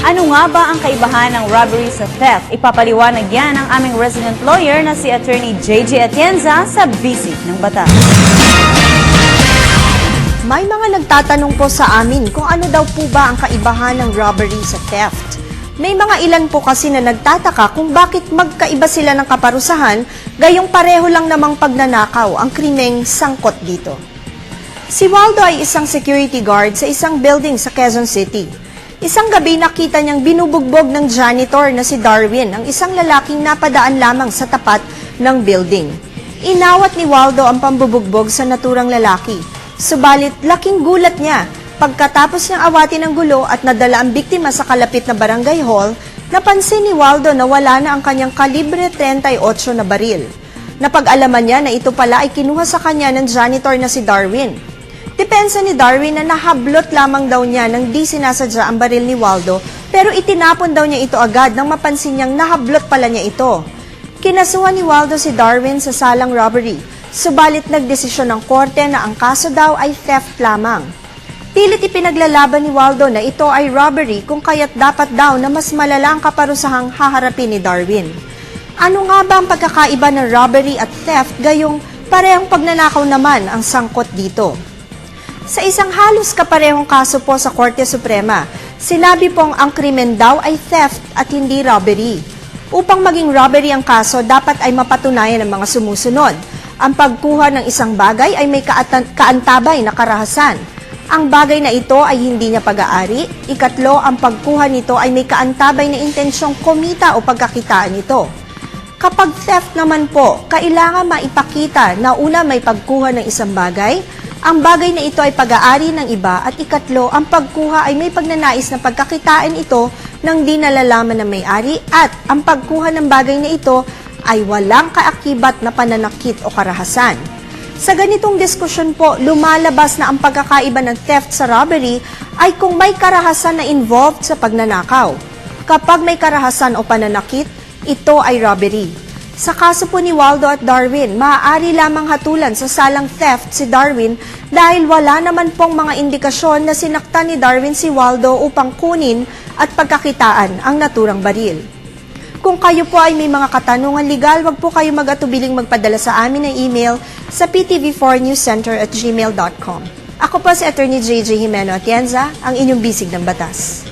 Ano nga ba ang kaibahan ng robbery sa theft? Ipapaliwanag yan ng aming resident lawyer na si Attorney JJ Atienza sa Bisig ng Batas. May mga nagtatanong po sa amin kung ano daw po ba ang kaibahan ng robbery sa theft. May mga ilan po kasi na nagtataka kung bakit magkaiba sila ng kaparusahan, gayong pareho lang namang pagnanakaw ang krimeng sangkot dito. Si Waldo ay isang security guard sa isang building sa Quezon City. Isang gabi nakita niyang binubugbog ng janitor na si Darwin, ang isang lalaking napadaan lamang sa tapat ng building. Inawat ni Waldo ang pambubugbog sa naturang lalaki. Subalit laking gulat niya pagkatapos niyang awatin ang gulo at nadala ang biktima sa kalapit na barangay hall, napansin ni Waldo na wala na ang kanyang kalibre 38 na baril. Napag-alaman niya na ito pala ay kinuha sa kanya ng janitor na si Darwin. Depensa ni Darwin na nahablot lamang daw niya nang di sinasadya ang baril ni Waldo pero itinapon daw niya ito agad nang mapansin niyang nahablot pala niya ito. Kinasuhan ni Waldo si Darwin sa salang robbery, subalit nagdesisyon ng korte na ang kaso daw ay theft lamang. Pilit ipinaglalaban ni Waldo na ito ay robbery kung kaya't dapat daw na mas malala ang kaparusahang haharapin ni Darwin. Ano nga ba ang pagkakaiba ng robbery at theft gayong parehong pagnanakaw naman ang sangkot dito? Sa isang halos kaparehong kaso po sa Korte Suprema, sinabi pong ang krimen daw ay theft at hindi robbery. Upang maging robbery ang kaso, dapat ay mapatunayan ng mga sumusunod. Ang pagkuha ng isang bagay ay may kaantabay na karahasan. Ang bagay na ito ay hindi niya pag-aari. Ikatlo, ang pagkuha nito ay may kaantabay na intensyong kumita o pagkakitaan nito. Kapag theft naman po, kailangan maipakita na una may pagkuha ng isang bagay, ang bagay na ito ay pag-aari ng iba at ikatlo, ang pagkuha ay may pagnanais na pagkakitaan ito nang di nalalaman ng may-ari at ang pagkuha ng bagay na ito ay walang kaakibat na pananakit o karahasan. Sa ganitong diskusyon po, lumalabas na ang pagkakaiba ng theft sa robbery ay kung may karahasan na involved sa pagnanakaw. Kapag may karahasan o pananakit, ito ay robbery. Sa kaso po ni Waldo at Darwin, maaari lamang hatulan sa salang theft si Darwin dahil wala naman pong mga indikasyon na sinaktan ni Darwin si Waldo upang kunin at pagkakitaan ang naturang baril. Kung kayo po ay may mga katanungan legal, wag po kayo mag-atubiling magpadala sa amin ng email sa ptv4newscenter at gmail.com. Ako po si Attorney JJ Jimeno Atienza, ang inyong bisig ng batas.